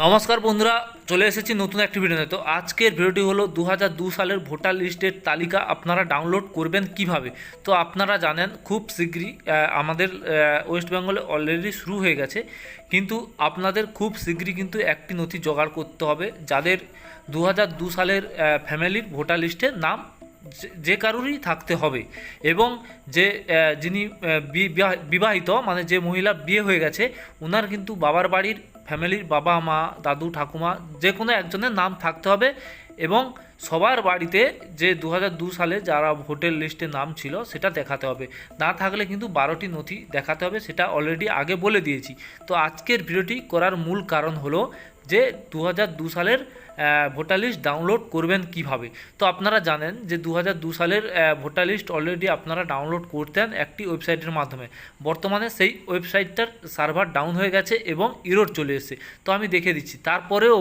নমস্কার বন্ধুরা, চলে এসেছি নতুন একটি ভিডিওতে। তো আজকের ভিডিওটি হলো দু দু সালের ভোটার লিস্টের তালিকা আপনারা ডাউনলোড করবেন কীভাবে? তো আপনারা জানেন, খুব শীঘ্রই আমাদের ওয়েস্ট বেঙ্গলে অলরেডি শুরু হয়ে গেছে। কিন্তু আপনাদের খুব শীঘ্রই কিন্তু একটি নথি জোগাড় করতে হবে, যাদের দু সালের ফ্যামিলির ভোটার লিস্টে নাম যে- কারোরই থাকতে হবে। এবং যে যিনি বিবাহ- বিবাহিত মানে যে মহিলা বিয়ে হয়ে গেছে ওনার কিন্তু বাবার বাড়ির ফ্যামিলির বাবা, মা, দাদু, ঠাকুমা যে কোনো একজনের নাম থাকতে হবে এবং সবার বাড়িতে যে দু সালে যারা হোটেল লিস্টে নাম ছিল সেটা দেখাতে হবে। না থাকলে কিন্তু বারোটি নথি দেখাতে হবে, সেটা অলরেডি আগে বলে দিয়েছি। তো আজকের ভিডিওটি করার মূল কারণ হলো যে দু সালের ভোটার লিস্ট ডাউনলোড করবেন কীভাবে? তো আপনারা জানেন যে দু সালের ভোটার লিস্ট অলরেডি আপনারা ডাউনলোড করতেন একটি ওয়েবসাইটের মাধ্যমে। বর্তমানে সেই ওয়েবসাইটটার সার্ভার ডাউন হয়ে গেছে এবং ইরোড চলে এসেছে। তো আমি দেখে দিচ্ছি, তারপরেও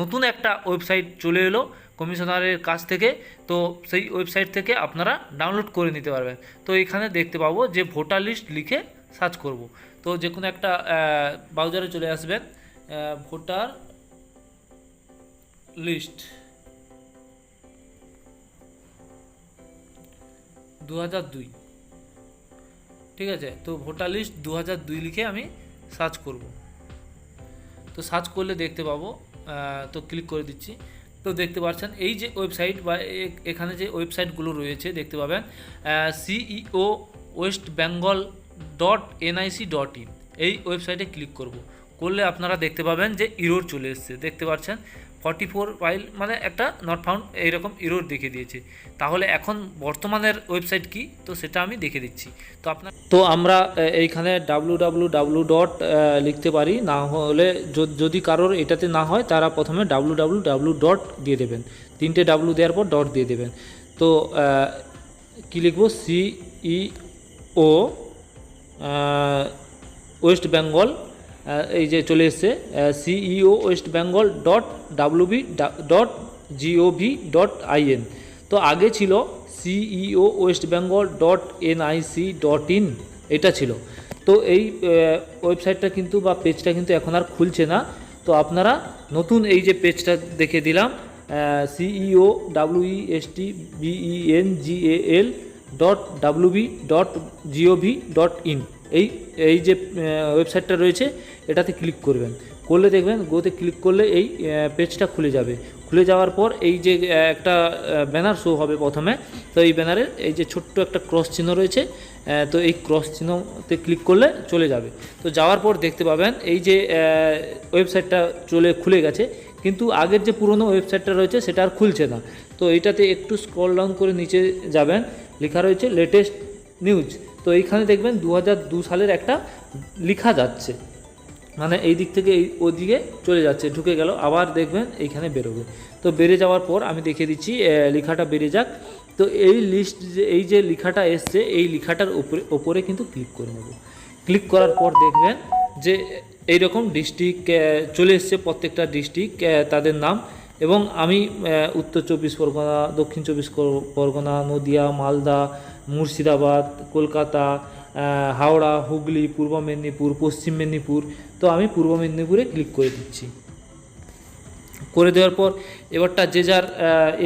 নতুন একটা ওয়েবসাইট চলে এলো কমিশনারের কাছ থেকে। তো সেই ওয়েবসাইট থেকে আপনারা ডাউনলোড করে নিতে পারবেন। তো এখানে দেখতে পাবো যে ভোটার লিস্ট লিখে সার্চ করব। তো যে কোনো একটা ব্রাউজারে চলে আসবেন। Voter list. দু দুই। ঠিক আছে, তো ভোটার লিস্ট দু দুই লিখে আমি সার্চ করব। তো সার্চ করলে দেখতে পাবো তো ক্লিক করে দিচ্ছি। তো দেখতে পাচ্ছেন, এই যে ওয়েবসাইট বা এখানে যে ওয়েবসাইটগুলো রয়েছে, দেখতে পাবেন CEO West Bengal dot NIC dot in এই ওয়েবসাইটে ক্লিক করব। করলে আপনারা দেখতে পাবেন যে ইরোর চলে এসছে। দেখতে পাচ্ছেন? ফর্টি ফোর ফাইল মানে একটা নট ফাউন্ড এইরকম ইরোর দেখে দিয়েছে। তাহলে এখন বর্তমানের ওয়েবসাইট কি? তো সেটা আমি দেখে দিচ্ছি। তো আপনার তো আমরা এইখানে ডাব্লু ডাব্লু ডাব্লু ডট লিখতে পারি। না হলে যদি কারোর এটাতে না হয়, তারা প্রথমে ডাব্লু ডাব্লু ডাব্লু ডট দিয়ে দেবেন। তিনটে ডাব্লু দেওয়ার পর ডট দিয়ে দেবেন। তো কি লিখব? সি ওয়েস্ট বেঙ্গল এই যে চলে এসছে CEO West Bengal dot WB dot GOV dot IN তো আগে ছিল CEO West Bengal dot NIC dot in এটা ছিল। তো এই ওয়েবসাইটটা কিন্তু বা পেজটা কিন্তু এখন আর খুলছে না। তো আপনারা নতুন এই যে পেজটা দেখে দিলাম CEO W S T BEN GAL dot WB dot GOV dot in এই এই যে ওয়েবসাইটটা রয়েছে, এটাতে ক্লিক করবেন। করলে দেখবেন, গোতে ক্লিক করলে এই পেজটা খুলে যাবে। খুলে যাওয়ার পর এই যে একটা ব্যানার শো হবে প্রথমে। তো এই ব্যানারের এই যে ছোট্ট একটা ক্রস চিহ্ন রয়েছে তো এই ক্রস চিহ্নতে ক্লিক করলে চলে যাবে। তো যাওয়ার পর দেখতে পাবেন, এই যে ওয়েবসাইটটা চলে, খুলে গেছে। কিন্তু আগের যে পুরনো ওয়েবসাইটটা রয়েছে, সেটা আর খুলছে না। তো এইটাতে একটু স্ক্রল ডাউন করে নিচে যাবেন। লেখা রয়েছে লেটেস্ট নিউজ তো এইখানে দেখবেন দু সালের একটা লেখা যাচ্ছে। মানে এই দিক থেকে এই ওদিকে চলে যাচ্ছে, ঢুকে গেল, আবার দেখবেন এইখানে বেরোবে। তো বেড়ে যাওয়ার পর আমি দেখিয়ে দিচ্ছি লেখাটা বেড়ে যাক। তো এই লিস্ট যে, এই যে লেখাটা এসছে, এই লেখাটার উপরে, ওপরে কিন্তু ক্লিক করে নেব। ক্লিক করার পর দেখবেন যে, এইরকম ডিস্ট্রিক্ট চলে এসছে প্রত্যেকটা ডিস্ট্রিক্ট তাদের নাম। এবং আমি উত্তর চব্বিশ পরগনা, দক্ষিণ চব্বিশ পরগনা, নদিয়া, মালদা মুর্শিদাবাদ, কলকাতা হাওড়া, হুগলি, পূর্ব মেদিনীপুর, পশ্চিম মেদিনীপুর। তো আমি পূর্ব মেদিনীপুরে ক্লিক করে দিচ্ছি। করে দেওয়ার পর এবারটা যে যার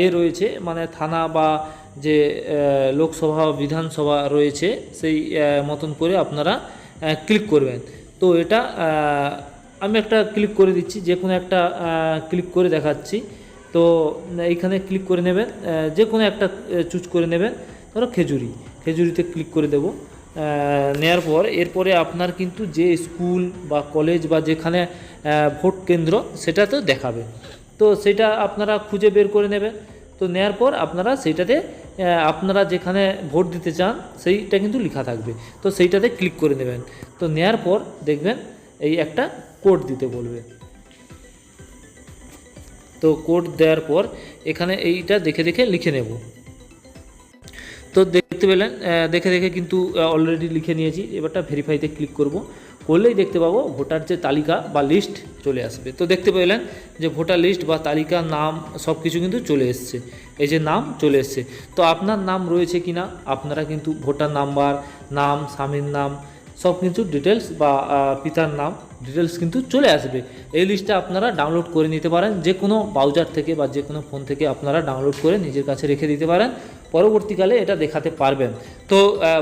এ রয়েছে মানে থানা বা যে লোকসভা বিধানসভা রয়েছে, সেই মতন করে আপনারা ক্লিক করবেন। তো এটা আমি একটা ক্লিক করে দিচ্ছি, যে কোনো একটা ক্লিক করে দেখাচ্ছি। তো এইখানে ক্লিক করে নেবেন যে কোনো একটা চুজ করে নেবেন। ধরো খেজুরি, খেজুরিতে ক্লিক করে দেবো। নেয়ার পর এরপরে আপনার কিন্তু যে স্কুল বা কলেজ বা যেখানে ভোট কেন্দ্র সেটা তো দেখাবে। তো সেটা আপনারা খুঁজে বের করে নেবেন। তো নেয়ার পর আপনারা সেইটাতে আপনারা যেখানে ভোট দিতে চান সেইটা কিন্তু লেখা থাকবে। তো সেইটাতে ক্লিক করে নেবেন। তো নেয়ার পর দেখবেন এই একটা কোড দিতে বলবে। তো কোড দেওয়ার পর এখানে এইটা দেখে দেখে লিখে নেব। তো দেখতে পেলেন দেখে দেখে কিন্তু অলরেডি লিখে নিয়েছি। এবারটা ভেরিফাইতে ক্লিক করব। করলেই দেখতে পাবো ভোটার যে তালিকা বা লিস্ট চলে আসবে। তো দেখতে পেলেন যে ভোটার লিস্ট বা তালিকা নাম সব কিছু কিন্তু চলে এসছে। এই যে নাম চলে এসছে। তো আপনার নাম রয়েছে কি না আপনারা কিন্তু ভোটার নাম্বার নাম, স্বামীর নাম সব কিছু ডিটেলস বা পিতার নাম ডিটেলস কিন্তু চলে আসবে। এই লিস্টটা আপনারা ডাউনলোড করে নিতে পারেন। যে কোনো ব্রাউজার থেকে বা যে কোনো ফোন থেকে আপনারা ডাউনলোড করে নিজের কাছে রেখে দিতে পারেন। পরবর্তীকালে এটা দেখাতে পারবেন। তো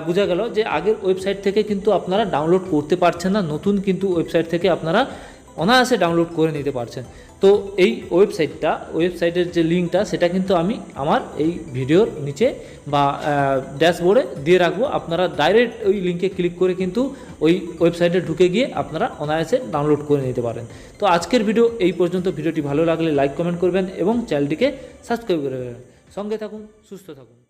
বোঝা গেল যে আগের ওয়েবসাইট থেকে কিন্তু আপনারা ডাউনলোড করতে পারছেন না। নতুন কিন্তু ওয়েবসাইট থেকে আপনারা অনায়াসে ডাউনলোড করে নিতে পারছেন। তো এই ওয়েবসাইটটা ওয়েবসাইটের যে লিঙ্কটা সেটা কিন্তু আমি আমার এই ভিডিওর নিচে বা ড্যাশবোর্ডে দিয়ে রাখব। আপনারা ডাইরেক্ট ওই লিঙ্কে ক্লিক করে কিন্তু ওই ওয়েবসাইটে ঢুকে গিয়ে আপনারা অনায়াসে ডাউনলোড করে নিতে পারেন। তো আজকের ভিডিও এই পর্যন্ত। ভিডিওটি ভালো লাগলে লাইক কমেন্ট করবেন এবং চ্যানেলটিকে সাবস্ক্রাইব করে সঙ্গে থাকুন, সুস্থ থাকুন।